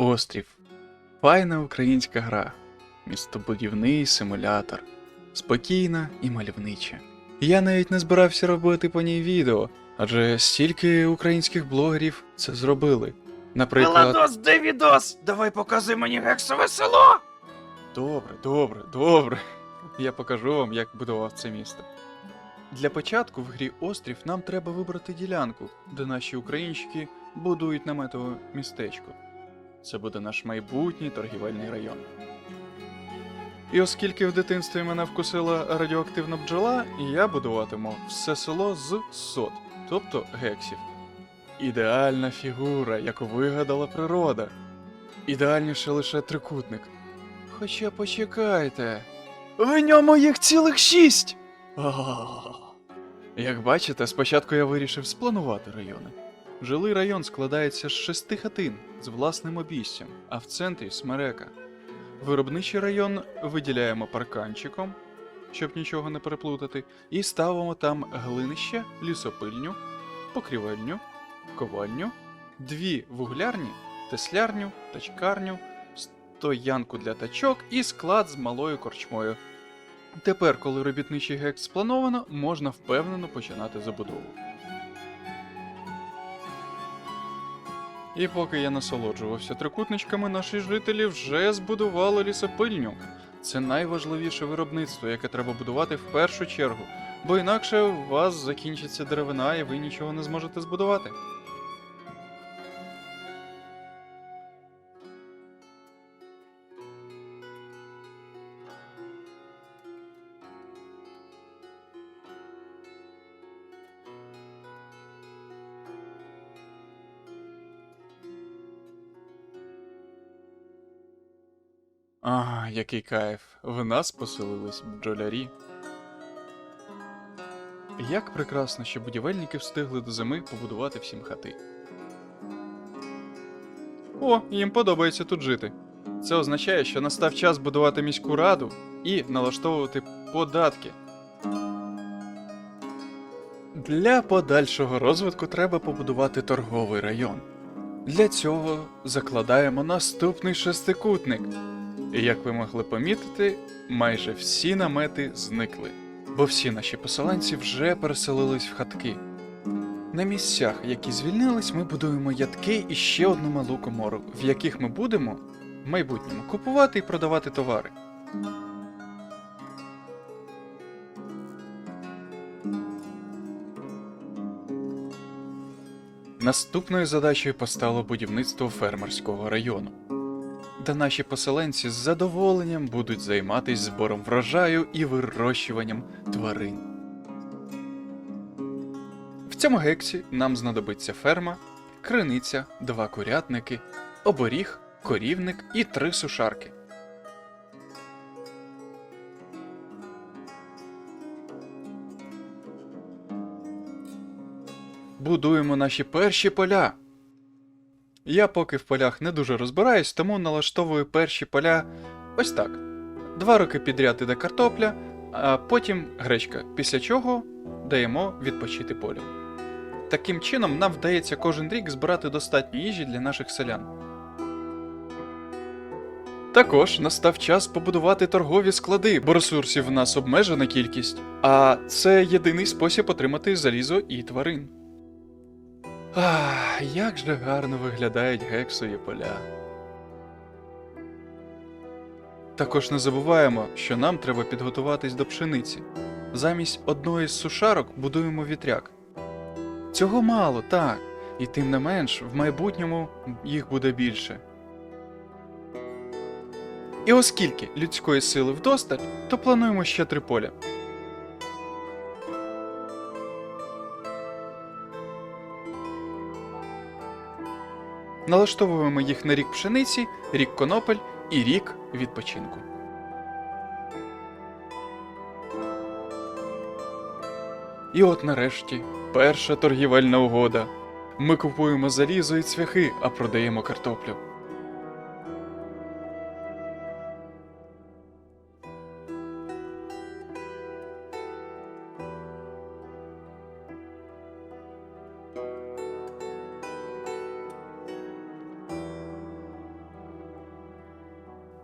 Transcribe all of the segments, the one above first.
Острів. Файна українська гра. Містобудівний симулятор. Спокійна і мальовнича. Я навіть не збирався робити по ній відео, адже стільки українських блогерів це зробили. Наприклад. Меладос, де відос? Давай показуй мені гексове село! Добре, добре, добре. Я покажу вам, як будував це місто. Для початку в грі Острів нам треба вибрати ділянку, де наші українчики будують наметове містечко. Це буде наш майбутній торгівельний район. І оскільки в дитинстві мене вкусила радіоактивна бджола, я будуватиму все село з сот, тобто гексів. Ідеальна фігура, яку вигадала природа. Ідеальніше лише трикутник. Хоча почекайте. В ньому їх цілих шість. Як бачите, спочатку я вирішив спланувати райони. Жилий район складається з шести хатин з власним обійстям, а в центрі смерека. Виробничий район виділяємо парканчиком, щоб нічого не переплутати, і ставимо там глинище, лісопильню, покрівельню, ковальню, дві вуглярні, теслярню, тачкарню, стоянку для тачок і склад з малою корчмою. Тепер, коли робітничий гек сплановано, можна впевнено починати забудову. І поки я насолоджувався трикутничками, наші жителі вже збудували лісопильню. Це найважливіше виробництво, яке треба будувати в першу чергу, бо інакше у вас закінчиться деревина і ви нічого не зможете збудувати. А, який кайф. В нас поселились бджолярі. Як прекрасно, що будівельники встигли до зими побудувати всім хати. О, їм подобається тут жити. Це означає, що настав час будувати міську раду і налаштовувати податки. Для подальшого розвитку треба побудувати торговий район. Для цього закладаємо наступний шестикутник. І як ви могли помітити, майже всі намети зникли, бо всі наші поселенці вже переселились в хатки. На місцях, які звільнились, ми будуємо ядки і ще одну малу комору, в яких ми будемо в майбутньому купувати і продавати товари. Наступною задачею постало будівництво фермерського району де наші поселенці з задоволенням будуть займатися збором врожаю і вирощуванням тварин. В цьому гексі нам знадобиться ферма, криниця, два курятники, оборіг, корівник і три сушарки. Будуємо наші перші поля. Я поки в полях не дуже розбираюсь, тому налаштовую перші поля ось так. Два роки підряд іде картопля, а потім гречка, після чого даємо відпочити полю. Таким чином, нам вдається кожен рік збирати достатньо їжі для наших селян. Також настав час побудувати торгові склади, бо ресурсів в нас обмежена кількість, а це єдиний спосіб отримати залізо і тварин. Ах, як же гарно виглядають гексові поля. Також не забуваємо, що нам треба підготуватись до пшениці. Замість одної з сушарок будуємо вітряк. Цього мало, так, і тим не менш, в майбутньому їх буде більше. І оскільки людської сили вдосталь, то плануємо ще три поля. Налаштовуємо їх на рік пшениці, рік конопель і рік відпочинку. І от нарешті перша торгівельна угода. Ми купуємо залізо і цвяхи, а продаємо картоплю.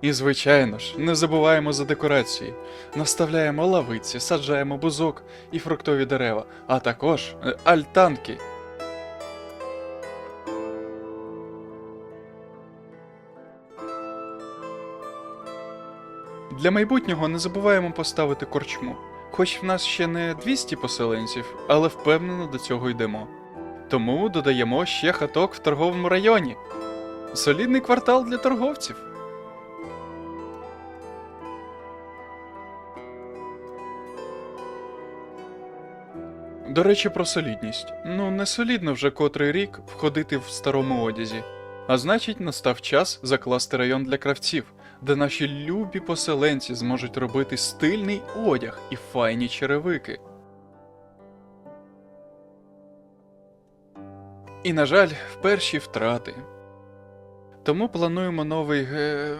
І звичайно ж, не забуваємо за декорації. Наставляємо лавиці, саджаємо бузок і фруктові дерева, а також е, альтанки. Для майбутнього не забуваємо поставити корчму. Хоч в нас ще не 200 поселенців, але впевнено до цього йдемо. Тому додаємо ще хаток в торговому районі. Солідний квартал для торговців. До речі, про солідність. Ну, не солідно вже котрий рік входити в старому одязі. А значить, настав час закласти район для кравців, де наші любі поселенці зможуть робити стильний одяг і файні черевики. І, на жаль, перші втрати. Тому плануємо новий ге...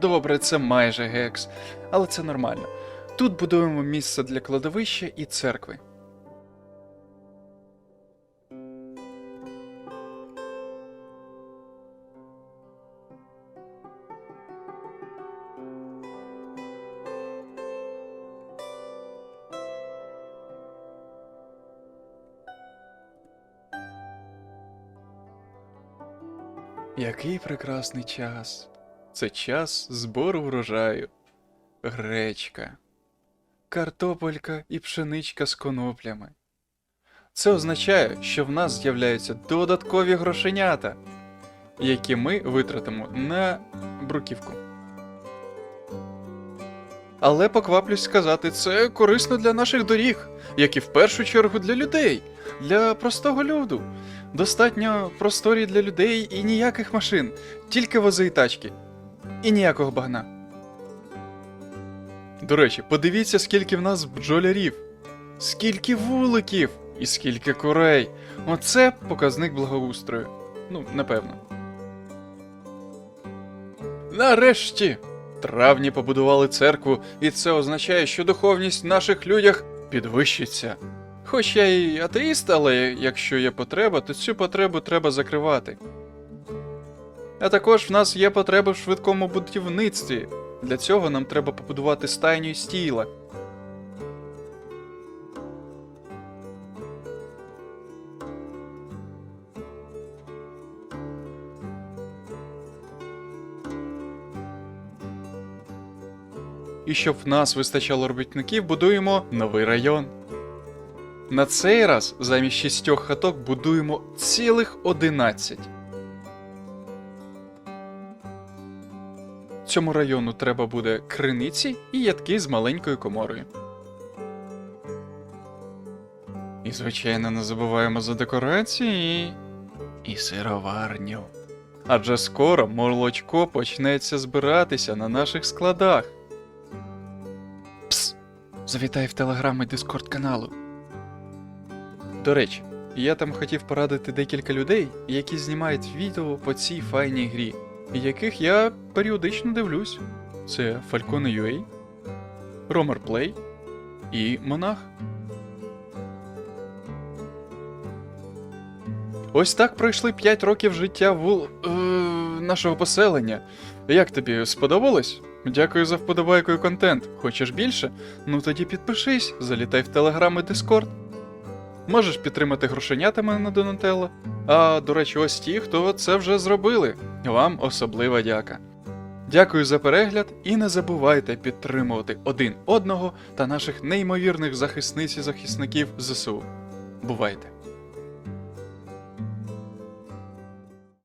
Добре, це майже гекс, але це нормально. Тут будуємо місце для кладовища і церкви. Який прекрасний час. Це час збору врожаю. Гречка, картопелька і пшеничка з коноплями. Це означає, що в нас з'являються додаткові грошенята, які ми витратимо на бруківку. Але покваплюсь сказати, це корисно для наших доріг, як і в першу чергу для людей, для простого люду. Достатньо просторі для людей і ніяких машин, тільки вози і тачки. І ніякого багна. До речі, подивіться, скільки в нас бджолярів, скільки вуликів і скільки курей. Оце показник благоустрою. Ну, напевно. Нарешті! Травні побудували церкву, і це означає, що духовність в наших людях підвищиться. Хоч я і атеїст, але якщо є потреба, то цю потребу треба закривати. А також в нас є потреба в швидкому будівництві. Для цього нам треба побудувати стайню і тіла. І щоб в нас вистачало робітників, будуємо новий район. На цей раз замість шістьох хаток будуємо цілих одинадцять. Цьому району треба буде криниці і ядки з маленькою коморою. І, звичайно, не забуваємо за декорації і сироварню. Адже скоро молочко почнеться збиратися на наших складах. Завітай в телеграм і дискорд каналу. До речі, я там хотів порадити декілька людей, які знімають відео по цій файній грі, яких я періодично дивлюсь. Це Falcone.ua, Romer Play і Монах. Ось так пройшли 5 років життя вул... е, нашого поселення. Як тобі сподобалось? Дякую за вподобайку і контент. Хочеш більше? Ну тоді підпишись, залітай в Телеграм і Дискорд. Можеш підтримати грошенятами на Донателло. А до речі, ось ті, хто це вже зробили. Вам особлива дяка. Дякую за перегляд і не забувайте підтримувати один одного та наших неймовірних захисниць і захисників ЗСУ. Бувайте!